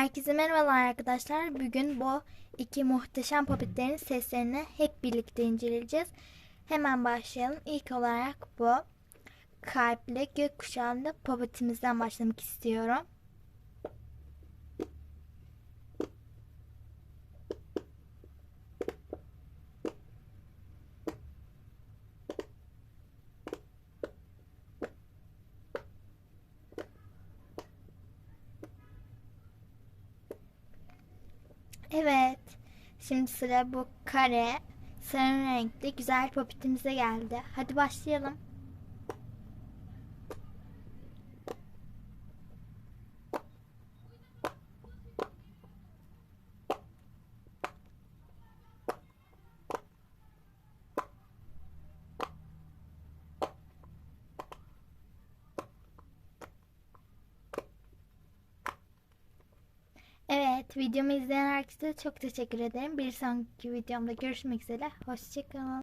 Herkese merhabalar arkadaşlar. Bugün bu iki muhteşem popitlerin seslerini hep birlikte inceleyeceğiz. Hemen başlayalım. İlk olarak bu kalpli gökkuşağında popitimizden başlamak istiyorum. Evet. Şimdi sıra bu kare sarı renkli güzel popitimize geldi. Hadi başlayalım. Evet, videomu izleyen herkese çok teşekkür ederim. Bir sonraki videomda görüşmek üzere. Hoşçakalın.